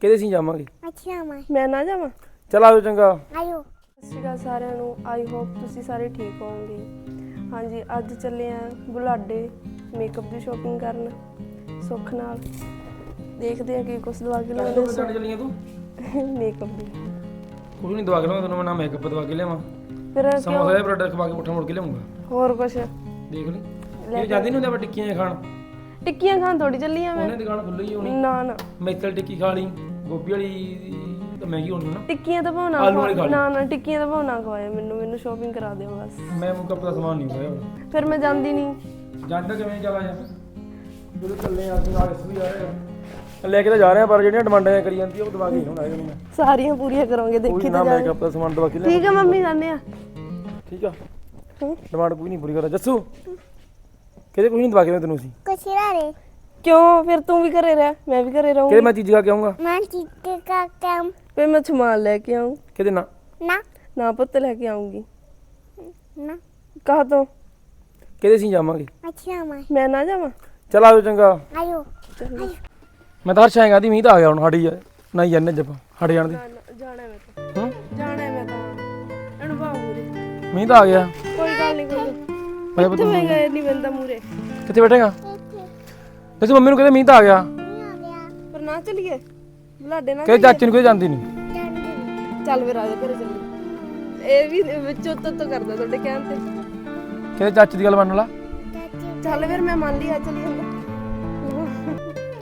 ਕਿਹਦੇ ਸੀ ਜਾਵਾਂਗੇ? ਅੱਛਾ ਮੈਂ ਮੈਂ ਨਾ ਜਾਵਾਂ? ਚਲ ਆਜੋ ਚੰਗਾ। ਆਇਓ। ਸਤਿ ਸ਼੍ਰੀ ਅਕਾਲ ਸਾਰਿਆਂ ਨੂੰ। ਆਈ ਹੋਪ ਤੁਸੀਂ ਸਾਰੇ ਠੀਕ ਹੋਵੋਗੇ। ਹਾਂਜੀ ਅੱਜ ਚੱਲੇ ਆ ਬੁਲਾਡੇ ਮੇਕਅਪ ਦੀ ਸ਼ਾਪਿੰਗ ਕਰਨ ਸੁੱਖ ਨਾਲ। ਦੇਖਦੇ ਆ ਕੀ ਕੁਛ ਦਵਾ ਕੇ ਤੂੰ ਲਿਆਉਂਦੇ ਕਿੱਥੇ ਚੱਲੀਆਂ ਤੂੰ? ਮੇਕਅਪ ਦੀ। ਕੁਝ ਨਹੀਂ ਦਵਾ ਕੇ ਲਿਆਵਾਂ ਤੈਨੂੰ ਮੈਂ ਨਾ ਮੇਕਅਪ ਦਵਾ ਕੇ ਲਿਆਵਾਂ। ਫਿਰ ਸਮੋਸਾ ਜਾਂ ਪਰੌਂਠਾ ਖਵਾ ਕੇ ਪੁੱਠਾ ਮੁੜ ਕੇ ਲਿਆਉਂਗਾ। ਹੋਰ ਕੁਛ? ਦੇਖ ਲਈ। ਇਹ ਜਾਂਦੀ ਨਹੀਂ ਹੁੰਦਾ ਟਿੱਕੀਆਂ ਖਾਣ। ਟਿੱਕੀਆਂ ਖਾਣ ਥੋੜੀ ਚੱਲੀ ਆ ਮੈਂ। ਉਹਨੇ ਦੁਕਾਨ ਖੁੱਲੀ ਹੋਣੀ। ਨਾ ਨਾ। ਮੈਥਲ ਟਿੱਕੀ ਖਾ ਲਈ। ਗੋਭੀ ਵਾਲੀ ਤਾਂ ਮਹਿੰਗੀ ਹੋਣੀ ਨਾ। ਟਿੱਕੀਆਂ ਤਾਂ ਭਾਉਣਾ ਆਲੂ ਵਾਲੀ ਖਾ ਲਈ। ਨਾ ਨਾ ਟਿੱਕੀਆਂ ਤਾਂ ਭਾਉਣਾ ਖਵਾਇਆ ਮੈਨੂੰ ਮੈਨੂੰ ਸ਼ਾਪਿੰਗ ਕਰਾ ਦਿਓ ਬਸ। ਮੈਂ ਮੇਕਅਪ ਦਾ ਸਮਾਨ ਨਹੀਂ ਹੋਇਆ। ਫਿਰ ਮੈਂ ਜਾਂਦੀ ਨਹੀਂ। ਜਾਂਦਾ ਕਿਵੇਂ ਚਲਾ ਜਾ ਜਦੋਂ ਚੱਲੇ ਆ ਅਸੀਂ ਨਾਲ ਇਸ ਵੀ ਜਾ ਰਹੇ ਆ। ਲੈ ਕੇ ਤਾਂ ਜਾ ਰਹੇ ਆ ਪਰ ਜਿਹੜੀਆਂ ਡਿਮਾਂਡਾਂ ਕਰੀ ਜਾਂਦੀ ਆ ਉਹ ਦਵਾ ਕੇ ਹੁਣ ਆਏ ਮੈਂ ਸਾਰੀਆਂ ਪੂਰੀਆਂ ਕਰੋਗੇ ਦੇਖੀ ਕੋਈ ਨਾ ਮੇਕਅਪ ਦਾ ਸਮਾਨ ਦਵਾ ਕੇ ਲਿਆ ਠੀਕ ਆ ਮੰਮੀ ਜਾਂਦੇ ਆ। ਠੀਕ ਆ। ਹੂੰ। ਡਿਮਾਂਡ ਕੋਈ ਨਹੀਂ ਪੂਰੀ ਕਰਦਾ। ਜੱਸੂ ਕਿਹਦੇ ਕੁਝ ਨਹੀਂ ਦਵਾ ਕੇ ਮੈਂ ਤੈਨੂੰ ਸੀ ਕੁਛ ਰੇ ਕਿਉਂ? ਫਿਰ ਤੂੰ ਵੀ ਘਰੇ ਰਹਿ ਮੈਂ ਵੀ ਘਰੇ ਰਹੂੰ ਕਿਹਦੇ ਮੈਂ ਚੀਜ਼ ਖਾ ਕੇ ਆਉਂਗਾ ਮੈਂ ਚੀਤੇ ਕਾ ਕੰਮ ਫਿਰ ਮੈਂ ਸਮਾਨ ਲੈ ਕੇ ਆਉਂ ਕਿਹਦੇ ਨਾ ਨਾ। ਨਾ ਪੁੱਤ ਲੈ ਕੇ ਆਉਂਗੀ ਨਾ। ਕਹਾ ਤੋਂ? ਕਿਹਦੇ ਸੀ ਜਾਵਾਂਗੇ? ਅੱਛਾ ਮੈਂ। ਮੈਂ ਨਾ ਜਾਵਾਂ? ਚਲ ਆਜੋ ਚੰਗਾ। ਆਇਓ। ਮੈਂ ਤਾਂ ਹਰਸ਼ਾਂਗਾ ਦੀ ਮੀਂਹ ਤਾਂ ਆ ਗਿਆ ਹੁਣ ਸਾਡੀ ਨਹੀਂ ਜਾਂਦੇ ਜਪ ਹਟ ਜਾਣ ਦੀ। ਜਾਣਾ ਮੈਂ ਤਾਂ। ਹੂੰ? ਜਾਣਾ ਮੈਂ ਤਾਂ। ਅਨੁਭਵ ਮੂਰੇ। ਮੀਂਹ ਤਾਂ ਆ ਗਿਆ। ਕੋਈ ਗੱਲ ਨਹੀਂ ਕੋਈ ਮੈਂ ਕਿੱਥੇ ਮੈਂ ਗਏ ਨਹੀਂ ਬੰਦਾ ਮੂਰੇ? ਕਿੱਥੇ ਬੈਠੇਗਾ? ਜੱਸੂ ਮੰਮੀ ਨੂੰ ਕਹਿੰਦੇ ਮੀਂਹ ਤਾਂ ਆ ਗਿਆ। ਨਹੀਂ ਆ ਗਿਆ ਪਰ ਨਾ ਚਲੀਏ। ਬਲਾਡੇ ਨਾ ਕਹਿੰਦੇ ਚਾਚੀ ਨੂੰ ਕੋਈ ਜਾਂਦੀ ਨਹੀਂ। ਜਾਂਦੀ ਚੱਲ ਫਿਰ ਆ ਜਾ ਘਰੇ ਚੱਲੀ ਇਹ ਵੀ ਵਿੱਚੋਂ ਤੋਂ ਤੋਂ ਕਰਦਾ ਤੁਹਾਡੇ ਕਹਿਣ ਤੇ। ਕਹਿੰਦੇ ਚਾਚੀ ਦੀ ਗੱਲ ਮੰਨ ਲਾ। ਚੱਲ ਫਿਰ ਮੈਂ ਮੰਨ ਲਈ ਆ ਚਲੀ ਜਾਂਦਾ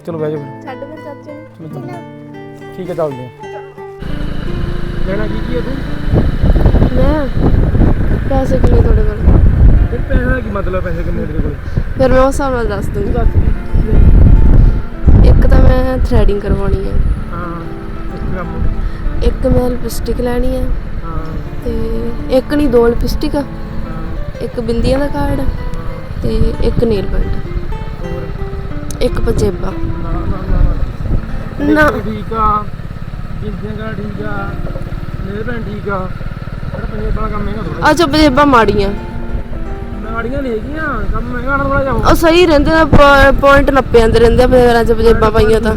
ਚਲੋ ਬਹਿ ਜਾਓ ਫਿਰ। ਛੱਡ ਫਿਰ ਚਾਚੇ ਨੂੰ। ਚਲੋ ਚਲੋ। ਠੀਕ ਹੈ ਚੱਲਦੇ ਆ ਕਹਿਣਾ ਕੀ ਕੀ ਹੈ ਤੂੰ? ਮੈਂ ਪੈਸੇ ਕਿੰਨੇ ਤੁਹਾਡੇ ਕੋਲ? ਮਤਲਬ ਪੈਸੇ ਕਿੰਨੇ ਤੇਰੇ ਕੋਲ? ਫਿਰ ਮੈਂ ਉਸ ਹਿਸਾਬ ਨਾਲ ਦੱਸ ਦੂੰਗੀ ਦੱਸ ਇੱਕ ਤਾਂ ਮੈਂ ਥ੍ਰੈਡਿੰਗ ਕਰਵਾਉਣੀ ਹੈ। ਹਾਂ ਇੱਕ ਕੰਮ। ਇੱਕ ਮੈਂ ਲਿਪਸਟਿਕ ਲੈਣੀ ਹੈ। ਹਾਂ। ਤੇ ਇੱਕ ਨਹੀਂ ਦੋ ਲਿਪਸਟਿਕ ਇੱਕ ਬਿੰਦੀਆਂ ਦਾ ਕਾਰਡ ਤੇ ਇੱਕ ਨੇਲ ਪੈਂਟ ਹੋਰ? ਇੱਕ ਪਜੇਬਾ। ਨਾ ਨਾ ਨਾ ਨਾ। ਨਾ। ਠੀਕ ਆ। ਜਿੰਦਗਾ ਠੀਕ ਆ। ਮੇਰੇ ਭੈਣ ਠੀਕ ਆ। ਪਰ ਪੰਜਾਬ ਵਾਲਾ ਕੰਮ ਮਹਿੰਗਾ ਥੋੜਾ ਅੱਛਾ ਪਜੇਬਾ ਮਾੜੀਆਂ। ਨਾੜੀਆਂ ਨਹੀਂ ਹੈਗੀਆਂ ਕੰਮ ਮਹਿੰਗਾ ਨਾ ਥੋੜਾ ਜਾਓ ਉਹ ਸਹੀ ਰਹਿੰਦੇ ਆ ਪੁਆਇੰਟ ਨੱਪੇ ਜਾਂਦੇ ਰਹਿੰਦੇ ਆ ਪੈਰਾਂ 'ਚ ਪਜੇਬਾ ਪਾਈਆਂ ਤਾਂ।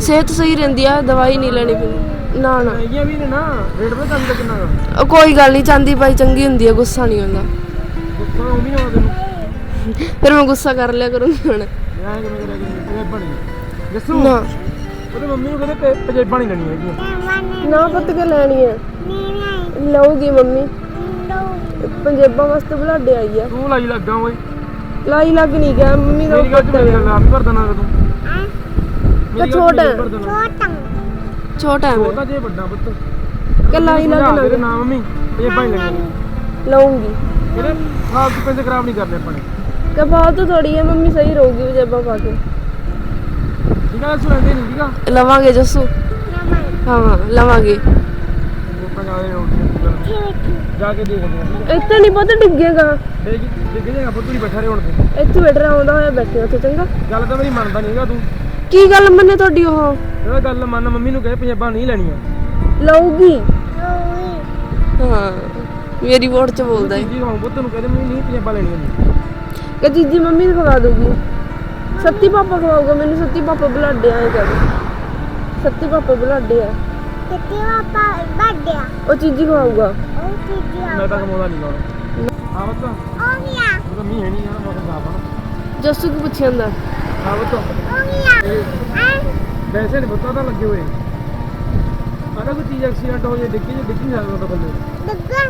ਸਿਹਤ ਸਹੀ ਰਹਿੰਦੀ ਆ ਦਵਾਈ ਨਹੀਂ ਲੈਣੀ ਪੈਂਦੀ ਨਾ ਨਾ। ਹੈਗੀਆਂ ਵੀ ਨੇ ਨਾ ਰੇਟ ਪਤਾ ਤੁਹਾਨੂੰ ਕਿੰਨਾ ਉਹ ਕੋਈ ਗੱਲ ਨਹੀਂ ਚਾਂਦੀ ਪਾਈ ਚੰਗੀ ਹੁੰਦੀ ਆ ਗੁੱਸਾ ਨਹੀਂ ਗੁੱਸਾ ਉਹ ਵੀ ਤੈਨੂੰ। ਫਿਰ ਮੈਂ ਗੁੱਸਾ ਕਰ ਲਿਆ ਕਰੂੰਗੀ ਹੁਣ। ਕਿਵੇਂ ਕਰਿਆ ਕਿ ਨਾ। ਉਹਦੇ ਮੰਮੀ ਨੂੰ ਕਹਿੰਦੇ ਪੇ- ਪੰਜਾਬਾ ਨਹੀਂ ਲੈਣੀ ਹੈਗੀ ਨਾ ਪੁੱਤ ਕੇ ਲੈਣੀ ਨਹੀਂ ਲਊਗੀ ਮੰਮੀ। ਪੰਜੇਬਾਂ ਵਾਸਤੇ ਬੁਲਾਡੇ ਆਈ ਆ। ਤੂੰ ਲਾਈ ਲੱਗਾ ਓਏ। ਲਾਈ ਲੱਗ ਨਹੀਂ ਗਿਆ ਮੰਮੀ ਦਾ ਮੇਰੀ ਗੱਲ ਚ ਮੇਰੀ ਗੱਲ ਆਪ ਕਰ ਦੇਣਾ ਤੂੰ। ਮੇਰੀ ਚ ਛੋਟਾ ਮੇਰੀ ਛੋਟਾ। ਛੋਟਾ ਹੈ ਛੋਟਾ ਜੇ ਵੱਡਾ ਪੁੱਤ। ਕਿ ਲਾਈ ਲੱਗ ਨਾ ਦੇ। ਨਾ ਮੰਮੀ ਪੰਜਾਬਾ ਨਹੀਂ ਲੈਣੀ ਲਊਂਗੀ। ਇਹਦੇ ਫਾਲਤੂ ਪੈਸੇ ਖਰਾਬ ਨਹੀਂ ਕਰਨੇ ਆਪਾਂ ਨੇ। ਕਿ ਫਾਲਤੂ ਥੋੜੀ ਹੈ ਮੰਮੀ ਸਹੀ ਰਹੂਗੀ ਪੰਜੇਬਾਂ ਪਾ ਕੇ। ਠੀਕ ਆ ਸੁਣਦੇ ਨਹੀਂ ਠੀਕ ਆ? ਲਵਾਂਗੇ ਜੱਸੂ। ਹਾਂ ਲਵਾਂਗੇ। ਉਹ ਆਪਾਂ ਜਾ ਰਹੇ ਹਾਂ ਠੀਕ ਜਾ ਕੇ ਦੇਖਦੇ ਆ ਇੱਥੇ ਨਹੀਂ ਪਤਾ ਡਿੱਗੇਗਾ। ਦੇਖ ਦੇਖ ਜਾਏਗਾ ਪੁੱਤ ਹੀ ਬੈਠਾ ਰਹੇ ਹੁਣ ਤੂੰ। ਇੱਥੇ ਬੈਠਾ ਆਉਂਦਾ ਹੋਇਆ ਬੈਠੇ ਉੱਥੇ ਚੰਗਾ। ਗੱਲ ਤਾਂ ਮੇਰੀ ਮੰਨਦਾ ਨਹੀਂਗਾ ਤੂੰ। ਕੀ ਗੱਲ ਮੰਨੇ ਤੁਹਾਡੀ ਉਹ? ਇਹ ਗੱਲ ਮੰਨ ਮੰਮੀ ਨੂੰ ਕਹੇ ਪੰਜਾਬਾ ਨਹੀਂ ਲੈਣੀਆਂ। ਲਊਗੀ। ਹਾਂ ਮੇਰੀ ਵੋਟ ਚ ਬੋਲਦਾ ਹੈ ਜੀ ਹਾਂ ਪੁੱਤ ਨੂੰ ਕਹਦੇ ਮੈਂ ਨਹੀਂ ਪੰਜਾਬਾ ਲੈਣੀਆਂ ਨਹੀਂ ਕਿ ਜੀਜੀ ਮੰਮੀ ਨੂੰ ਖਵਾ ਦੂਗੀ ਸੱਤੀ ਪਾਪਾ ਖਵਾਊਗਾ ਮੈਨੂੰ ਸੱਤੀ ਪਾਪਾ ਬੁਲਾਡੇ ਆਏ ਕਰ ਸੱਤੀ ਪਾਪਾ ਬੁਲਾਡੇ ਆ। ਕਿਤੇ ਵਾਪਾ ਵੱਡਿਆ ਉਹ ਚੀਜੀ ਖਵਾਊਗਾ ਉਹ ਚੀਜ਼ੀ ਆ ਮੈਂ ਤਾਂ ਕਮਾਉਂਦਾ ਨਹੀਂ ਗਾਣਾ ਹਾਂ ਪੁੱਤ। ਉਹ ਗਿਆ ਉਹ ਤਾਂ ਮੀਂਹ ਹੈ ਨਹੀਂ ਯਾਰ ਮੌਸਮ ਖਰਾਬ ਆ ਨਾ ਜੱਸੂ ਕੀ ਪੁੱਛਿਆ ਹੁੰਦਾ? ਹਾਂ ਪੁੱਤ। ਉਹ ਗਿਆ ਆ ਵੈਸੇ ਨਹੀਂ ਪਤਾ ਤਾਂ ਲੱਗੇ ਹੋਏ। ਅਗਰ ਕੋਈ ਚੀਜ਼ ਐਕਸੀਡੈਂਟ ਹੋ ਜਾਏ ਡਿੱਗੀ ਜੇ ਡਿੱਗੀ ਸਕਦਾ ਤਾਂ ਬੰਦੇ। ਦੱਗਾ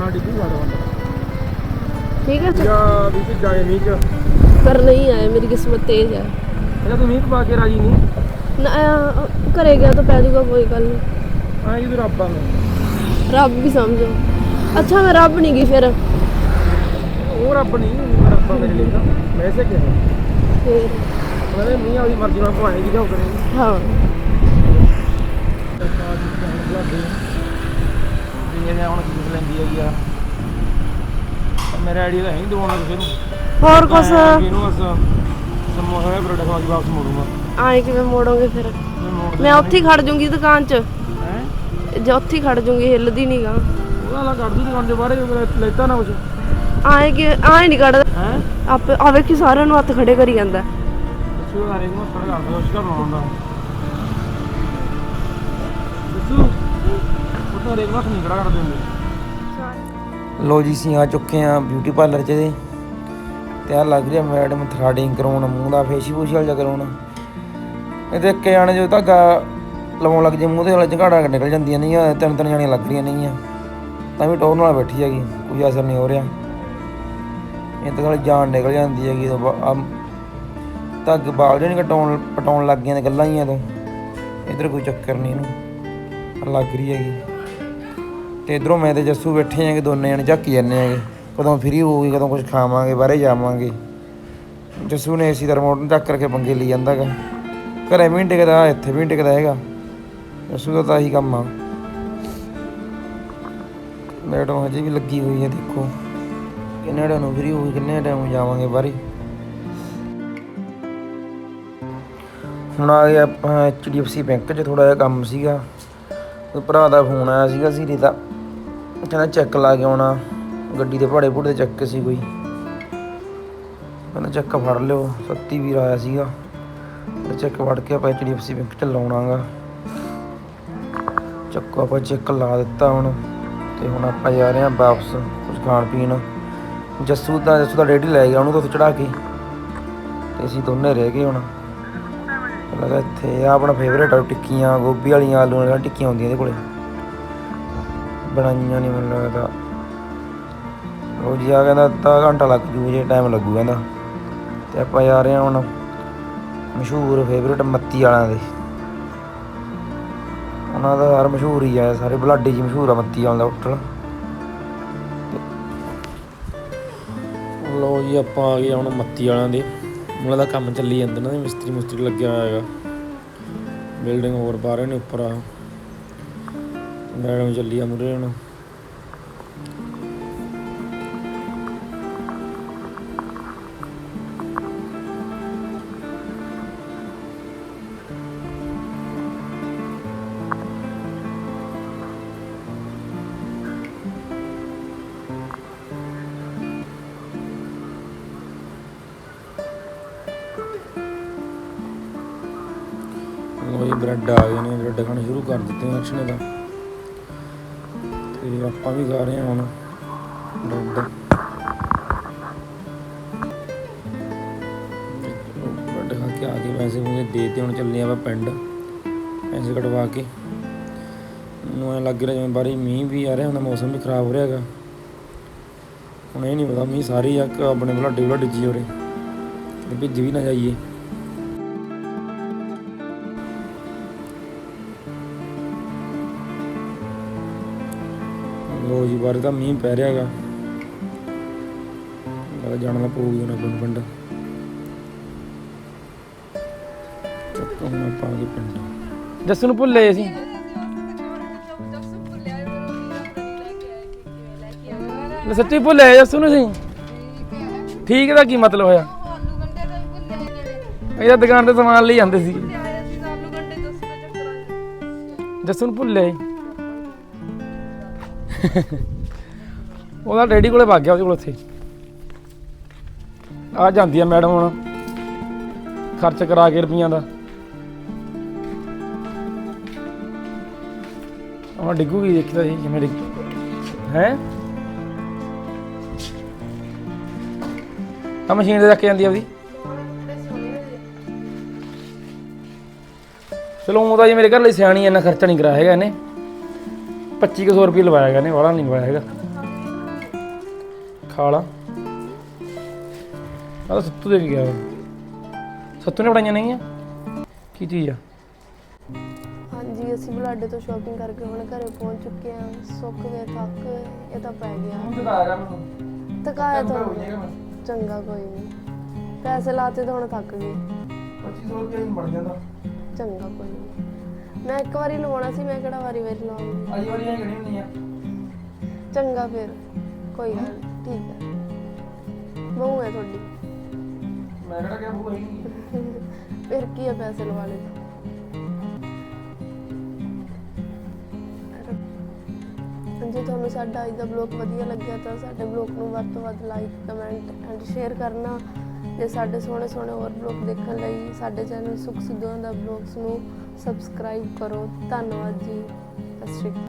ਹਾਂ ਡਿੱਗੀ ਸਕਦਾ ਬੰਦਾ। ਠੀਕ ਹੈ। ਜਾਂ ਵੀ ਕਿ ਜਾਏ ਮੀਂਹ ਚ। ਪਰ ਨਹੀਂ ਆਇਆ ਮੇਰੀ ਕਿਸਮਤ ਤੇਜ਼ ਹੈ ਤੂੰ ਮੀਂਹ ਪਾ ਕੇ ਰਾਜੀ ਨਹੀਂ? ਨਾ ਘਰੇ ਗਿਆ ਤਾਂ ਪੈ ਜਾਊਗਾ ਕੋਈ ਗੱਲ ਨਹੀਂ ਐਂ ਕਿ ਰੱਬ ਆ ਮੈਂ ਰੱਬ ਵੀ ਸਮਝੋ। ਅੱਛਾ ਮੈਂ ਰੱਬ ਨਹੀਂ ਗਈ ਫਿਰ। ਉਹ ਰੱਬ ਨਹੀਂ ਮੈਂ ਰੱਬ ਆ ਮੇਰੇ ਲਈ ਤਾਂ। ਵੈਸੇ ਕਿਹਾ। ਫਿਰ? ਉਹਨੇ ਮੀਂਹ ਵਾਲੀ ਮਰਜ਼ੀ ਨਾਲ ਭਾਏਗੀ ਜਾਂ ਕਰੇ ਹਾਂ। ਜਿਵੇਂ ਨੇ ਹੁਣ ਕੀ ਲੈਂਦੀ ਹੈਗੀ ਆ। ਪਰ ਮੇਰਾ ਆਈਡੀਆ ਤਾਂ ਹੈ ਨਹੀਂ ਦਵਾਉਣਾ ਕਿਸੇ ਨੂੰ। ਹੋਰ ਕੁਛ? ਇਹਨੂੰ ਅਸ ਸਮੋਸਾ ਹੈ ਪ੍ਰੋਡਕਟ ਵਾਲੀ ਵਾਪਸ ਮੋੜੂਗਾ। ਆਏ ਕਿਵੇਂ ਮੋੜੋਗੇ ਫਿਰ? ਮੈਂ ਮੈਂ ਉੱਥੇ ਹੀ ਖੜ ਜੂੰਗੀ ਦੁਕਾਨ 'ਚ। ਹੈ ਜੇ ਉੱਥੇ ਹੀ ਖੜ ਜੂੰਗੀ ਹਿੱਲਦੀ ਨਹੀਂਗਾ ਉਹਦਾ ਲਾ ਕੱਢ ਦੂ ਦੁਕਾਨ ਦੇ ਬਾਹਰ ਲੈਤਾ ਨਾ ਕੁਝ ਆਏ ਕਿ ਆਏ ਨਹੀਂ ਕੱਢਦਾ ਹੈ? ਆਪੇ ਆ ਵੇਖੀ ਸਾਰਿਆਂ ਨੂੰ ਹੱਥ ਖੜੇ ਕਰੀ ਜਾਂਦਾ। ਸ਼ੁਰੂ ਆ ਰਹੀ ਨੂੰ ਫੜ ਕਰ ਦੋ ਉਸ ਦਾ। ਬਣਾਉਂਦਾ ਤੂੰ ਹਰੇਕ ਨੂੰ ਹੱਥ ਨਹੀਂ ਖੜਾ ਕਰਦੇ ਹੁੰਦੇ। ਲੋ ਜੀ ਅਸੀਂ ਆ ਚੁੱਕੇ ਆ ਬਿਊਟੀ ਪਾਰਲਰ 'ਚ ਦੇ ਤੇ ਆ ਲੱਗ ਰਿਹਾ ਮੈਡਮ ਥਰੈਡਿੰਗ ਕਰਾਉਣ ਮੂੰਹ ਦਾ ਫੇਸ਼ੀ ਫੂਸ਼ੀਅਲ ਜਿਹਾ ਕਰਾਉਣ। ਇਹ ਦੇਖ ਕੇ ਜਾਣੇ ਜੋ ਧਾਗਾ ਲਵਾਉਣ ਲੱਗ ਜੇ, ਮੂੰਹ ਦੇ ਵਾਲੇ ਝਗੜਾ ਨਿਕਲ ਜਾਂਦੀਆਂ ਨਹੀਂ ਆ, ਤਿੰਨ ਤਿੰਨ ਜਾਣੀਆਂ ਲੱਗ ਰਹੀਆਂ ਨਹੀਂ ਆ। ਤਾਂ ਵੀ ਟੋਰ ਨਾਲ ਬੈਠੀ ਹੈਗੀ, ਕੋਈ ਅਸਰ ਨਹੀਂ ਹੋ ਰਿਹਾ। ਇਹ ਤਾਂ ਸਾਲੀ ਜਾਨ ਨਿਕਲ ਜਾਂਦੀ ਹੈਗੀ ਤਾਂ ਆ ਬਾਲ ਜਿਹੜੀ ਕਟਾਉਣ, ਪਟਾਉਣ ਲੱਗ ਗਈਆਂ ਨੇ ਗੱਲਾਂ ਹੀ ਆ ਤੋਂ, ਇਧਰ ਕੋਈ ਚੱਕਰ ਨਹੀਂ ਇਹਨੂੰ। ਲੱਗ ਰਹੀ ਹੈਗੀ। ਤੇ ਇਧਰੋਂ ਮੈਂ ਤੇ ਜੱਸੂ ਬੈਠੇ ਆਂਗੇ ਦੋਨੇ ਜਣੇ ਝੱਕ ਜਾਂਦੇ ਆਂਗੇ ਕਦੋਂ ਫ੍ਰੀ ਹੋਊਗੀ, ਕਦੋਂ ਕੁਝ ਖਾਵਾਂਗੇ, ਬਾਹਰੇ ਜਾਵਾਂਗੇ। ਜੱਸੂ ਨੇ ਏਸੀ ਦਾ ਰਿਮੋਟ ਨੂੰ ਚੱਕ ਕਰਕੇ ਪੰਗੇ ਲਈ ਜਾਂਦਾਗਾ ਘਰੇ ਵੀ ਨਹੀਂ ਟਿਕਦਾ, ਇੱਥੇ ਵੀ ਨਹੀਂ ਟਿਕਦਾ ਹੈਗਾ। ਜੱਸੂ ਦਾ ਤਾਂ ਇਹੀ ਕੰਮ ਆ। ਮੈਡਮ ਹਜੇ ਵੀ ਲੱਗੀ ਹੋਈ ਹੈ ਦੇਖੋ। ਕਿੰਨੇ ਟਾਈਮ ਨੂੰ ਫ੍ਰੀ ਹੋਊਗੀ ਕਿੰਨੇ ਟਾਈਮ ਜਾਵਾਂਗੇ ਬਾਹਰੇ ਹੁਣ ਆ ਗਿਆ ਆਪਾਂ HDFC ਬੈਂਕ 'ਚ ਥੋੜਾ ਜਿਹਾ ਕੰਮ ਸੀਗਾ। ਉਹ ਭਰਾ ਦਾ ਫੋਨ ਆਇਆ ਸੀਗਾ, ਸੀਰੀ ਦਾ। ਕਹਿੰਦਾ ਚੈੱਕ ਲਾ ਕੇ ਆਉਣਾ। ਗੱਡੀ ਦੇ ਭਾੜੇ ਭੂੜੇ ਚੱਕ ਸੀ ਕੋਈ। ਕਹਿੰਦਾ ਚੈੱਕ ਫੜ ਲਿਓ। ਸੱਤੀ ਵੀਰ ਆਇਆ ਸੀਗਾ। ਚੈੱਕ ਫੜ ਕੇ ਆਪਾਂ HDFC ਬੈਂਕ 'ਚ ਲਾਉਣਾਗਾ। ਚੱਕੋ ਆਪਾਂ ਚੈੱਕ ਲਾ ਦਿੱਤਾ ਹੁਣ ਤੇ ਹੁਣ ਆਪਾਂ ਜਾ ਰਹੇ ਹਾਂ ਵਾਪਸ ਕੁਝ ਖਾਣ ਪੀਣ। ਜੱਸੂ ਦਾ ਜੱਸੂ ਦਾ ਡੇਡੀ ਲੈ ਗਿਆ, ਉਹਨੂੰ ਤਾਂ ਚੜਾ ਕੇ। ਤੇ ਅਸੀਂ ਦੋਨੇ ਰਹਿ ਗਏ ਹੁਣ। ਲੱਗਾ ਇੱਥੇ ਆ ਆਪਣਾ ਫੇਵਰੇਟ ਆ, ਟਿੱਕੀਆਂ, ਗੋਭੀ ਵਾਲੀਆਂ, ਆਲੂ ਵਾਲੀਆਂ ਟਿੱਕੀਆਂ ਹੁੰਦੀਆਂ ਇਹਦੇ ਕੋਲੇ। ਬਣਾਈਆਂ ਨਹੀਂ ਮੈਨੂੰ ਲੱਗਦਾ। ਉਹ ਜੀ ਆ ਕਹਿੰਦਾ ਅੱਧਾ ਘੰਟਾ ਲੱਗ ਜੂ, ਜੇ ਟਾਈਮ ਲੱਗੂ ਕਹਿੰਦਾ। ਤੇ ਆਪਾਂ ਜਾ ਰਹੇ ਹਾਂ ਹੁਣ ਮਸ਼ਹੂਰ ਫੇਵਰੇਟ ਮੱਤੀ ਵਾਲਿਆਂ ਦੇ। ਉਹਨਾਂ ਦਾ ਹਰ ਮਸ਼ਹੂਰ ਹੀ ਆ ਸਾਰੇ ਬਲਾਡੇ ਜੀ ਮਸ਼ਹੂਰ ਆ ਮੱਤੀ ਵਾਲਿਆਂ ਦਾ ਹੋਟਲ ਲੋ ਜੀ, ਆਪਾਂ ਆ ਗਏ ਹੁਣ ਮੱਤੀ ਵਾਲਿਆਂ ਦੇ। ਉਹਨਾਂ ਦਾ ਕੰਮ ਚੱਲੀ ਜਾਂਦਾ ਨਾ, ਮਿਸਤਰੀ ਮੁਸਤਰੀ ਲੱਗਿਆ ਹੋਇਆ ਹੈਗਾ। ਬਿਲਡਿੰਗ ਹੋਰ ਬਾਹਰ ਨੇ ਉੱਪਰ ਆ ਮੈਡਮ ਚੱਲੀ ਆ ਮੁਰੇ ਹੁਣ। ਲੋ ਆ ਗਏ ਨੇ ਬ੍ਰੈਡ ਖਾਣੇ ਸ਼ੁਰੂ ਕਰ ਦਿੱਤੇ ਨੇ ਅਰਸ਼ਨੇ ਦਾ। ਤੇ ਆਪਾਂ ਵੀ ਖਾ ਰਹੇ ਹਾਂ ਹੁਣ ਬ੍ਰੈਡ ਬ੍ਰੈਡ ਖਾ ਕੇ ਆ ਕੇ ਪੈਸੇ ਮੁझे ਦੇ ਹੁਣ ਚੱਲੇ ਆਪਾਂ ਪਿੰਡ, ਪੈਸੇ ਕਟਵਾ ਕੇ। ਮੈਨੂੰ ਐਂ ਲੱਗ ਰਿਹਾ ਜਿਵੇਂ ਬਾਰੀ ਮੀਂਹ ਵੀ ਆ ਰਿਹਾ ਹੁੰਦਾ ਮੌਸਮ ਵੀ ਖਰਾਬ ਹੋ ਰਿਹਾ ਹੈਗਾ। ਹੁਣ ਇਹ ਨਹੀਂ ਪਤਾ ਮੀਂਹ ਸਾਰੀ ਆ ਕਿ ਆਪਣੇ ਬਲਾਡੇ ਬਲਾਡੇ ਜੀ ਹੋ ਰਹੇ ਭਿੱਜ ਵੀ ਨਾ ਜਾਈਏ। ਲੋ ਜੀ ਬਾਰੇ ਤਾਂ ਮੀਂਹ ਪੈ ਰਿਹਾ ਹੈਗਾ। ਲੱਗਦਾ ਜਾਣਾ ਤਾਂ ਪਊਗੀ ਉਹਨਾਂ ਪਿੰਡ ਪਿੰਡ। ਚੱਕ ਹੁਣ ਆਪਾਂ ਆ ਗਏ ਪਿੰਡ। ਜੱਸੂ ਨੂੰ ਭੁੱਲੇ ਅਸੀਂ। ਲੈ ਸੱਚੀ ਭੁੱਲੇ ਜੱਸੂ ਨੂੰ ਅਸੀਂ। ਠੀਕ ਦਾ ਕੀ ਮਤਲਬ ਹੋਇਆ? ਇਹਦਾ ਦੁਕਾਨ ਤੇ ਸਮਾਨ ਲਈ ਜਾਂਦੇ ਸੀ। ਜੱਸੂ ਨੂੰ ਭੁੱਲੇ ਉਹਦਾ ਡੈਡੀ ਕੋਲੇ ਭੱਗ ਗਿਆ ਉਹਦੇ ਕੋਲ ਉੱਥੇ। ਆ ਜਾਂਦੀ ਆ ਮੈਡਮ ਹੁਣ। ਖਰਚ ਕਰਾ ਕੇ ਰੁਪਈਆਂ ਦਾ। ਉਹ ਡਿੱਗੂਗੀ ਦੇਖਦਾ ਸੀ ਕਿਵੇਂ ਡਿੱਗ ਹੈ? ਆ ਮਸ਼ੀਨ ਤੇ ਰੱਖ ਜਾਂਦੀ ਆ ਉਹਦੀ। ਚਲੋ ਉਹਦਾ ਜੀ ਮੇਰੇ ਘਰ ਲਈ ਸਿਆਣੀ ਐ, ਇੰਨਾ ਖਰਚਾ ਨਹੀਂ ਕਰਾਇਆ ਹੈਗਾ ਇਹਨੇ। 2500 ਰੁਪਏ ਲਵਾਇਆ ਹੈਗਾ ਨੇ ਵਾਲਾ ਨਹੀਂ ਲਵਾਇਆ ਹੈਗਾ। ਖਾ ਲਾ। ਆ ਤਾਂ ਸੱਤੂ ਦੇ ਕੇ ਗਿਆ। ਵਾ। ਸੱਤੂ ਨੇ ਬਣਾਈਆਂ ਨਹੀਂ ਆ ਕੀ ਚੀਜ਼ ਆ? ਹਾਂਜੀ ਅਸੀਂ ਬੁਲਾਡੇ ਤੋਂ ਸ਼ਾਪਿੰਗ ਕਰਕੇ ਹੁਣ ਘਰੇ ਪਹੁੰਚ ਚੁੱਕੇ ਹਾਂ। ਸੁੱਕ ਗਏ ਥੱਕ ਇਹ ਤਾਂ ਪੈ ਗਿਆ। ਦਿਖਾਇਆ ਮੈਨੂੰ ਥਕਾਇਆ ਤਾਂ ਚੰਗਾ ਕੋਈ ਨਹੀਂ। ਪੈਸੇ ਲਾਤੇ ਤਾਂ ਹੁਣ ਥੱਕ ਗਏ। 2500 ਰੁਪਏ ਬਣ ਜਾਂਦਾ। ਚੰਗਾ ਕੋਈ ਨਹੀਂ। ਮੈਂ ਇੱਕ ਵਾਰੀ ਲਵਾਉਣਾ ਸੀ ਮੈਂ ਕਿਹੜਾ ਵਾਰੀ ਵਾਰੀ ਲਾਉਂਗੀ ਅਜੀ ਵਾਲੀਆਂ ਕਿਹੜੀਆਂ ਹੁੰਦੀਆਂ ਚੰਗਾ ਫਿਰ ਕੋਈ ਗੱਲ ਨੀ, ਠੀਕ ਹੈ ਬਹੂ ਹੈ ਤੁਹਾਡੀ। ਮੈਂ ਕਿਹੜਾ ਕਿਹਾ ਬੂ ਹੈਗੀ ਫਿਰ ਕੀ ਹੈ ਪੈਸੇ ਲਵਾ ਤਾਂ। ਜੇ ਤੁਹਾਨੂੰ ਸਾਡਾ ਅੱਜ ਦਾ ਬਲੌਗ ਵਧੀਆ ਲੱਗਿਆ ਤਾਂ ਸਾਡੇ ਬਲੌਗ ਨੂੰ ਵੱਧ ਤੋਂ ਵੱਧ ਲਾਈਕ ਕਮੈਂਟ ਐਂਡ ਸ਼ੇਅਰ ਕਰਨਾ ਤੇ ਸਾਡੇ ਸੋਹਣੇ ਸੋਹਣੇ ਹੋਰ ਬਲੌਗ ਦੇਖਣ ਲਈ ਸਾਡੇ ਚੈਨਲ ਸੁਖ ਸਿੱਧੂਆਂ ਦਾ ਬਲੌਗਸ ਨੂੰ ਸਬਸਕ੍ਰਾਈਬ ਕਰੋ। ਧੰਨਵਾਦ ਜੀ। ਸਤਿ ਸ਼੍ਰੀ ਅਕਾਲ।